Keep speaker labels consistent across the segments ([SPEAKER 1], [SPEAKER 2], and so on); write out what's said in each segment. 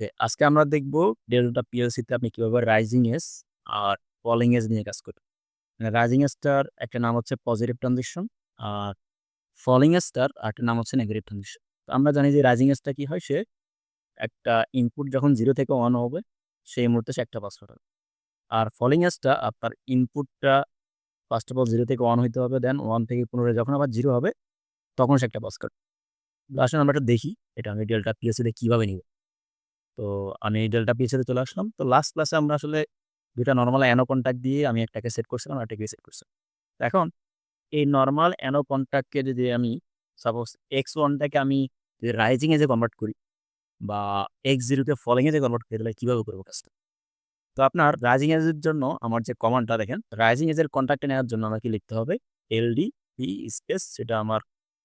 [SPEAKER 1] ওকে, আজকে আমরা দেখব ডেল্টা পিএলসিতে আপনি কীভাবে রাইজিং এস আর ফলিং এস নিয়ে কাজ করবেন। মানে রাইজিং এজটার একটা নাম হচ্ছে পজিটিভ ট্রানজিশন আর ফলিং এজটার আরেকটা নাম হচ্ছে নেগেটিভ ট্রানজিশন। তো আমরা জানি যে রাইজিং এজটা কি হয় সে একটা ইনপুট যখন 0 থেকে 1 হবে সেই মুহূর্তে সে একটা পাস পাঠাবে। আর ফলিং এজটা আপনার ইনপুটটা ফার্স্ট অফ অল 0 থেকে 1 হইতে হবে দেন 1 থেকে পুনরায় যখন আবার 0 হবে তখন সে একটা পাস কাটবে। তো আসলে আমরা এটা দেখি এটা আমি ডেল্টা পিএলসিতে কীভাবে নিব। তো আমি এই ডেল্টা পিএসিতে চলে আসলাম। তো লাস্ট ক্লাসে আমরা আসলে ২ নর্মাল অ্যানো কনট্যাক্ট দিয়ে আমি একটাকে সেট করছিলাম, আর একটাকে সেট করছিলাম। এখন এই নর্মাল অ্যানো কনট্যাক্টকে যদি আমি সাপোজ এক্স ওয়ানটাকে আমি যদি রাইজিং এজে কনভার্ট করি বা x0 কে ফলিং এজে কনভার্ট করি তাহলে কীভাবে করব কাজটা? তো আপনার রাইজিং এজের জন্য আমার যে কমান্ডটা দেখেন, রাইজিং এজের কনট্যাক্টে নেওয়ার জন্য আমাকে লিখতে হবে এলডি পি স্পেস সেটা আমার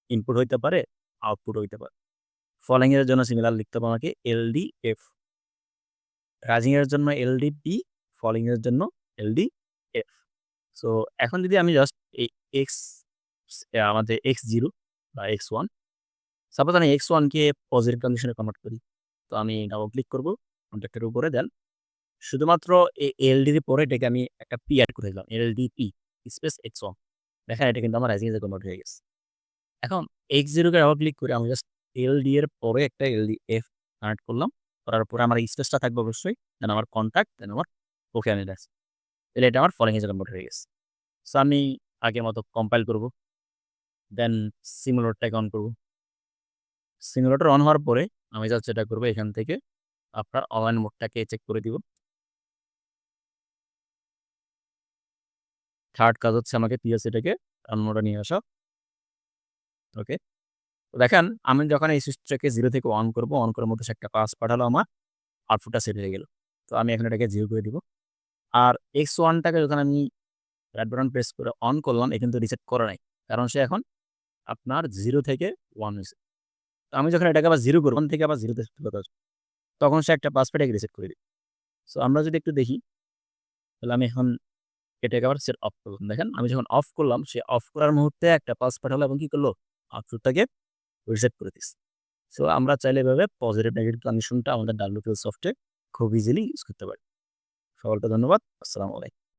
[SPEAKER 1] ইনপুট হইতে পারে, আউটপুট হইতে পারে। ফলিং এর জন্য সিমিলার লিখতে হবে আমাকে এলডি এফ। রাইজিং এর জন্য এলডি পি, ফলিং এর জন্য এলডি এফ। সো এখন যদি আমি জাস্ট এই এক্স আমাদের এক্স জিরো বা x1 সাপোজ আমি x1 কে পজিটিভ কন্ডিশনে কনভার্ট করি। তো আমি ডাবল ক্লিক করব কনট্যাক্টের উপরে দেন শুধুমাত্র এই এলডির পরে এটাকে আমি একটা পি এড করে দিলাম। LD P space X one দেখেন এটা কিন্তু আমার রাইজিং এজে কনভার্ট হয়ে গেছে। এখন x0 কে ডাবল ক্লিক করে আমি জাস্ট এলডি এর পরে একটা এলডি এফ কানেক্ট করলাম। করার পরে আমার স্পেসটা থাকবে অবশ্যই। দেন আমার কন্ট্যাক্ট দেন আমার ওকে আমি ব্যাস। তাহলে এটা আমার ফলিং এজে কনভার্ট হয়ে গেছে। সো আমি আগের মতো কম্পাইল করব। দেন সিমুলেটরটাকে অন করব। সিমুলেটর অন হওয়ার পরে আমি যা যেটা করব, এখান থেকে আপনার অনলাইন মোডটাকে চেক করে দিব। থার্ড কাজ হচ্ছে আমাকে পিএলসিটাকে রান মোডে নিয়ে আসা। ওকে। তো দেখেন আমি যখন এই সুইচটাকে 0 থেকে অন করব, অন করার মধ্যে সে একটা পাস পাঠালো আমার আউটপুটটা সেট হয়ে গেল। তো আমি এখন এটাকে জিরো করে দিব। আর এক্স ওয়ানটাকে যখন আমি রাইট বাটন প্রেস করে অন করলাম এ কিন্তু রিসেট করে নাই। কারণ সে এখন আপনার জিরো থেকে ওয়ান হয়েছে তো আমি যখন এটাকে আবার জিরো করব ওয়ান থেকে আবার 0 তে শিফট তখন সে একটা পাস পাঠিয়ে রিসেট করে দিবে। সো আমরা যদি একটু দেখি তাহলে আমি এখন এটাকে আবার সেট অফ করলাম। দেখেন আমি যখন অফ করলাম সে অফ করার মুহূর্তে একটা পাস পাঠালো এবং কী করল আউটপুটটাকে রিসেট করে দিস সো আমরা চাইলে এভাবে পজিটিভ নেগেটিভ কন্ডিশনটা আমাদের ডাব্লিউপিএল সফটওয়্যার খুব ইজিলি ইউজ করতে পারি। সকলকে ধন্যবাদ। আসসালামু আলাইকুম।